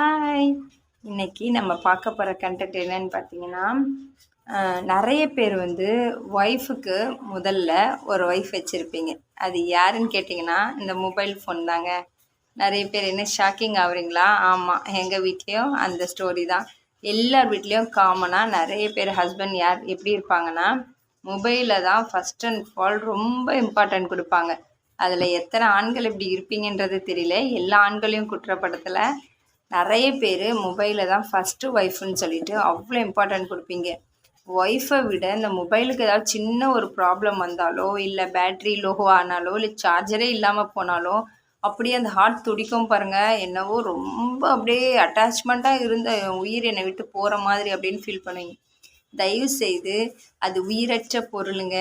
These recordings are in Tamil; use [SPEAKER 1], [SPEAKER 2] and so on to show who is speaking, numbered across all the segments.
[SPEAKER 1] ஹாய் இன்னைக்கு நம்ம பார்க்க போகிற கண்டென்ட் என்னன்னு பார்த்தீங்கன்னா நிறைய பேர் வந்து ஒய்ஃபுக்கு முதல்ல ஒரு ஒய்ஃப் வச்சுருப்பீங்க. அது யாருன்னு கேட்டிங்கன்னா இந்த மொபைல் ஃபோன் தாங்க. நிறைய பேர் என்ன ஷாக்கிங் ஆகுறீங்களா? ஆமாம் எங்கள் வீட்லேயும் அந்த ஸ்டோரி தான். எல்லார் வீட்லேயும் காமனாக நிறைய பேர் ஹஸ்பண்ட் யார் எப்படி இருப்பாங்கன்னா மொபைலில் தான் ஃபஸ்ட் அண்ட் ஃபால் ரொம்ப இம்பார்ட்டன்ட் கொடுப்பாங்க. அதில் எத்தனை ஆண்கள் இப்படி இருப்பீங்கன்றது தெரியல. எல்லா ஆண்களையும் குற்றப்படத்தில் நிறைய பேர் மொபைலில் தான் ஃபஸ்ட்டு ஒய்ஃப்னு சொல்லிட்டு அவ்வளோ இம்பார்ட்டன்ட் கொடுப்பீங்க. ஒய்ஃபை விட இந்த மொபைலுக்கு ஏதாவது சின்ன ஒரு ப்ராப்ளம் வந்தாலோ இல்லை பேட்ரி லோ ஆனாலோ இல்லை சார்ஜரே இல்லாமல் போனாலோ அப்படியே அந்த ஹார்ட் துடிக்கும் பாருங்கள் என்னவோ ரொம்ப அப்படியே அட்டாச்மெண்ட்டாக இருந்த உயிர் என்னை விட்டு போகிற மாதிரி அப்படின்னு ஃபீல் பண்ணுவீங்க. தயவு செய்து அது உயிரற்ற பொருளுங்க.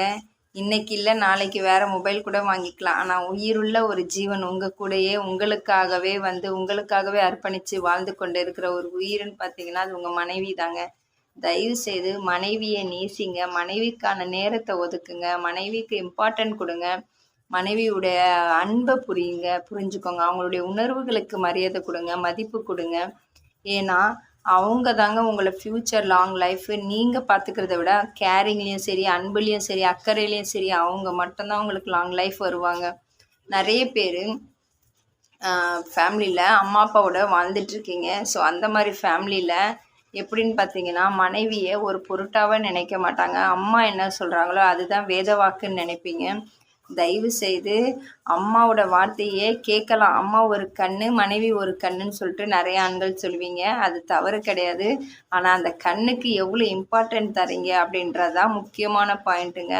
[SPEAKER 1] இன்னைக்கு இல்லை நாளைக்கு வேறு மொபைல் கூட வாங்கிக்கலாம். ஆனால் உயிருள்ள ஒரு ஜீவன் உங்கள் கூடயே உங்களுக்காகவே வந்து உங்களுக்காகவே அர்ப்பணித்து வாழ்ந்து கொண்டு இருக்கிற ஒரு உயிர்னு பார்த்தீங்கன்னா அது உங்கள் மனைவி தாங்க தயவு செய்து மனைவியை நேசிங்க. மனைவிக்கான நேரத்தை ஒதுக்குங்க. மனைவிக்கு இம்பார்ட்டன்ட் கொடுங்க. மனைவியுடைய அன்பை புரியுங்க புரிஞ்சுக்கோங்க. அவங்களுடைய உணர்வுகளுக்கு மரியாதை கொடுங்க மதிப்பு கொடுங்க. ஏன்னா அவங்க தாங்க உங்களை ஃப்யூச்சர் லாங் லைஃபு நீங்கள் பார்த்துக்கிறத விட கேரிங்லேயும் சரி அன்புலேயும் சரி அக்கறையிலையும் சரி அவங்க மட்டும்தான் உங்களுக்கு லாங் லைஃப் வருவாங்க. நிறைய பேர் ஃபேமிலியில் அம்மா அப்பாவோட வாழ்ந்துட்டுருக்கீங்க ஸோ அந்த மாதிரி ஃபேமிலியில் எப்படின்னு பார்த்தீங்கன்னா மனைவியை ஒரு பொருட்டாவே நினைக்க மாட்டாங்க. அம்மா என்ன சொல்கிறாங்களோ அதுதான் வேத வாக்குன்னு நினைப்பீங்க. தயவு செய்து அம்மாவோட வார்த்தையே கேட்கலாம். அம்மா ஒரு கண்ணு மனைவி ஒரு கண்ணுன்னு சொல்லிட்டு நிறைய ஆண்கள் சொல்லுவீங்க. அது தவறு கிடையாது. ஆனால் அந்த கண்ணுக்கு எவ்வளோ இம்பார்ட்டன்ட் தரீங்க அப்படின்றது தான் முக்கியமான பாயிண்ட்டுங்க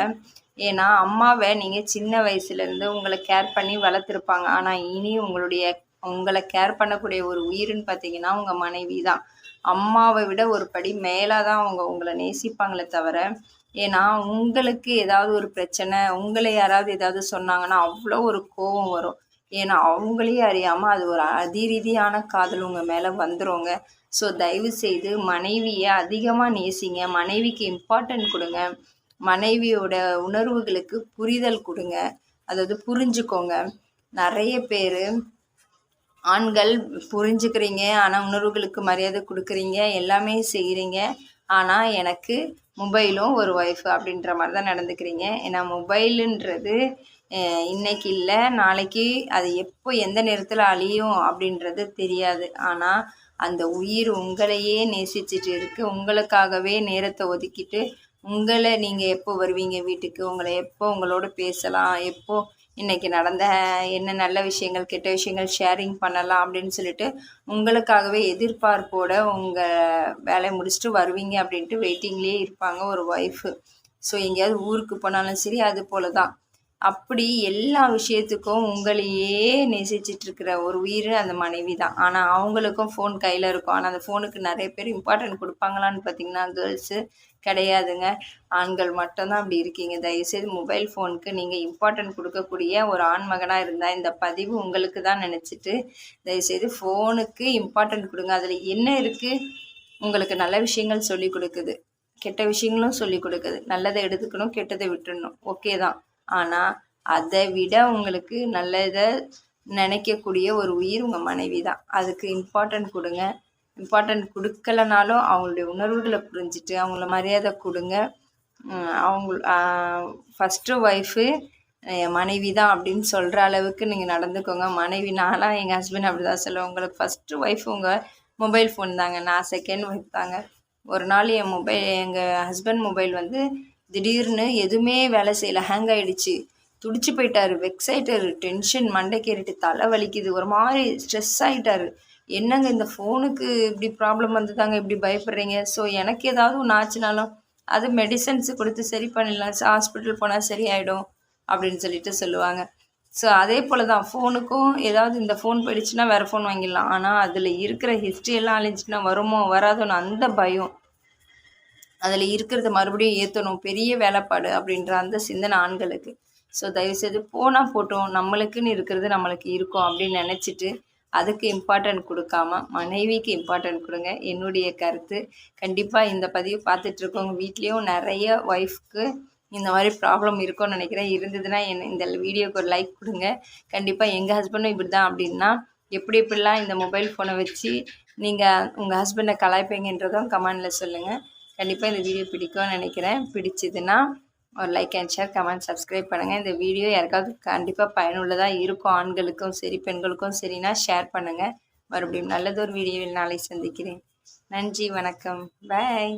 [SPEAKER 1] ஏன்னா அம்மாவை நீங்கள் சின்ன வயசுலேருந்து உங்களை கேர் பண்ணி வளர்த்துருப்பாங்க. ஆனால் இனி உங்களுடைய உங்களை கேர் பண்ணக்கூடிய ஒரு உயிர்னு பார்த்தீங்கன்னா உங்கள் மனைவி தான் அம்மாவை விட ஒரு படி மேலே தான் அவங்க உங்களை நேசிப்பாங்களே தவிர ஏன்னா உங்களுக்கு ஏதாவது ஒரு பிரச்சனை உங்களை யாராவது ஏதாவது சொன்னாங்கன்னா அவ்வளோ ஒரு கோபம் வரும். ஏன்னா அவங்களையும் அறியாமல் அது ஒரு அதிரீதியான காதல் உங்கள் மேலே வந்துடுங்க ஸோ தயவு செய்து மனைவியை அதிகமாக நேசிங்க. மனைவிக்கு இம்பார்ட்டன்ட் கொடுங்க. மனைவியோட உணர்வுகளுக்கு புரிதல் கொடுங்க. அதாவது புரிஞ்சுக்கோங்க. நிறைய பேர் ஆண்கள் புரிஞ்சுக்கிறீங்க ஆனால் உணர்வுகளுக்கு மரியாதை கொடுக்குறீங்க எல்லாமே செய்கிறீங்க ஆனால் எனக்கு மொபைலும் ஒரு ஒய்ஃபு அப்படின்ற மாதிரி தான் நடந்துக்கிறீங்க. ஏன்னா மொபைலுன்றது இன்னைக்கு இல்லை நாளைக்கு அது எப்போ எந்த நேரத்தில் அழியும் அப்படின்றது தெரியாது. ஆனால் அந்த உயிர் உங்களையே நேசிச்சுட்டு இருக்குது உங்களுக்காகவே நேரத்தை ஒதுக்கிட்டு உங்களை நீங்கள் எப்போ வருவீங்க வீட்டுக்கு? உங்களை எப்போ உங்களோட பேசலாம்? எப்போ இன்றைக்கி நடந்த என்ன நல்ல விஷயங்கள் கெட்ட விஷயங்கள் ஷேரிங் பண்ணலாம் அப்படின்னு சொல்லிட்டு உங்களுக்காகவே எதிர்பார்ப்போட உங்கள் வேலையை முடிச்சுட்டு வருவீங்க அப்படின்ட்டு வெயிட்டிங்லேயே இருப்பாங்க ஒரு ஒய்ஃபு ஸோ எங்கேயாவது ஊருக்கு போனாலும் சரி அது போல தான் அப்படி எல்லா விஷயத்துக்கும் உங்களையே நேசிச்சிட்ருக்கிற ஒரு உயிர் அந்த மனைவி தான் ஆனால் அவங்களுக்கும் ஃபோன் கையில் இருக்கும். ஆனால் அந்த ஃபோனுக்கு நிறைய பேர் இம்பார்ட்டன்ட் கொடுப்பாங்களான்னு பார்த்தீங்கன்னா கேர்ள்ஸு கிடையாதுங்க. ஆண்கள் மட்டும்தான் அப்படி இருக்கீங்க. தயவுசெய்து மொபைல் ஃபோனுக்கு நீங்கள் இம்பார்ட்டன்ட் கொடுக்கக்கூடிய ஒரு ஆண்மகனாக இருந்தால் இந்த பதிவு உங்களுக்கு தான் நினச்சிட்டு தயவுசெய்து ஃபோனுக்கு இம்பார்ட்டன்ட் கொடுங்க. அதில் என்ன இருக்குது உங்களுக்கு நல்ல விஷயங்கள் சொல்லி கொடுக்குது. கெட்ட விஷயங்களும் சொல்லி கொடுக்குது. நல்லதை எடுத்துக்கணும் கெட்டதை விட்டுடணும் ஓகே தான். ஆனால் அதை விட உங்களுக்கு நல்லதை நினைக்கக்கூடிய ஒரு உயிர் உங்கள் மனைவி தான் அதுக்கு இம்பார்ட்டன்ட் கொடுங்க. இம்பார்ட்டன்ட் கொடுக்கலனாலும் அவங்களுடைய உணர்வுகளை புரிஞ்சுட்டு அவங்கள மரியாதை கொடுங்க. அவங்க ஃபஸ்ட்டு ஒய்ஃபு என் மனைவி தான் அப்படின்னு சொல்கிற அளவுக்கு நீங்கள் நடந்துக்கோங்க. மனைவி நான்லாம் எங்கள் ஹஸ்பண்ட் அப்படி தான் சொல்லுவேன். உங்களுக்கு ஃபஸ்ட்டு ஒய்ஃப் உங்கள் மொபைல் ஃபோன் தாங்க. நான் செகண்ட் ஒய்ஃப் தாங்க. ஒரு நாள் என் மொபைல் எங்கள் ஹஸ்பண்ட் மொபைல் வந்து திடீர்னு எதுவுமே வேலை செய்யலை ஹேங் ஆகிடுச்சு துடிச்சு போயிட்டாரு வெக்ஸ் ஆகிட்டாரு டென்ஷன் மண்டை கேறிட்டு தலை வலிக்குது. ஒரு மாதிரி ஸ்ட்ரெஸ் ஆகிட்டாரு என்னங்க இந்த ஃபோனுக்கு இப்படி ப்ராப்ளம் வந்துதாங்க இப்படி பயப்படுறீங்க? ஸோ எனக்கு ஏதாவது ஒன்று ஆச்சுனாலும் அது மெடிசன்ஸ் கொடுத்து சரி பண்ணிடலாம். ஹாஸ்பிட்டல் போனால் சரி ஆகிடும் அப்படின்னு சொல்லிட்டு சொல்லுவாங்க. ஸோ அதே போல் தான் ஃபோனுக்கும் ஏதாவது இந்த ஃபோன் போயிடுச்சுன்னா வேறு ஃபோன் வாங்கிடலாம். ஆனால் அதில் இருக்கிற ஹிஸ்ட்ரி எல்லாம் அழிஞ்சுன்னா வருமோ வராதோன்னு அந்த பயம். அதில் இருக்கிறத மறுபடியும் ஏற்றணும் பெரிய வேலைப்பாடு அப்படின்ற அந்த சிந்தனை ஆண்களுக்கு. ஸோ தயவுசெய்து போனால் போட்டோம். நம்மளுக்குன்னு இருக்கிறது நம்மளுக்கு இருக்கும் அப்படின்னு நினச்சிட்டு அதுக்கு இம்பார்ட்டன்ட் கொடுக்காம மனைவிக்கு இம்பார்ட்டன்ட் கொடுங்க. என்னுடைய கருத்து. கண்டிப்பாக இந்த பதிவு பார்த்துட்ருக்கவங்க வீட்லேயும் நிறைய ஒய்ஃப்க்கு இந்த மாதிரி ப்ராப்ளம் இருக்கும்னு நினைக்கிறேன். இருந்ததுன்னா என்ன இந்த வீடியோக்கு ஒரு லைக் கொடுங்க. கண்டிப்பாக எங்கள் ஹஸ்பண்டும் இப்படி தான் அப்படின்னா எப்படி எப்படிலாம் இந்த மொபைல் ஃபோனை வச்சு நீங்கள் உங்கள் ஹஸ்பண்டை கலாய்ப்பீங்கன்றதும் கமெண்டில் சொல்லுங்கள் கண்டிப்பாக இந்த வீடியோ பிடிக்கும்னு நினைக்கிறேன். பிடிச்சதுன்னா ஒரு like and share comment subscribe பண்ணுங்கள் இந்த வீடியோ யாருக்காவது கண்டிப்பாக பயனுள்ளதாக இருக்கும். ஆண்களுக்கும் சரி பெண்களுக்கும் சரினா ஷேர் பண்ணுங்கள் மறுபடியும் நல்லதொரு வீடியோவில் நாளை சந்திக்கிறேன். நன்றி வணக்கம். பாய்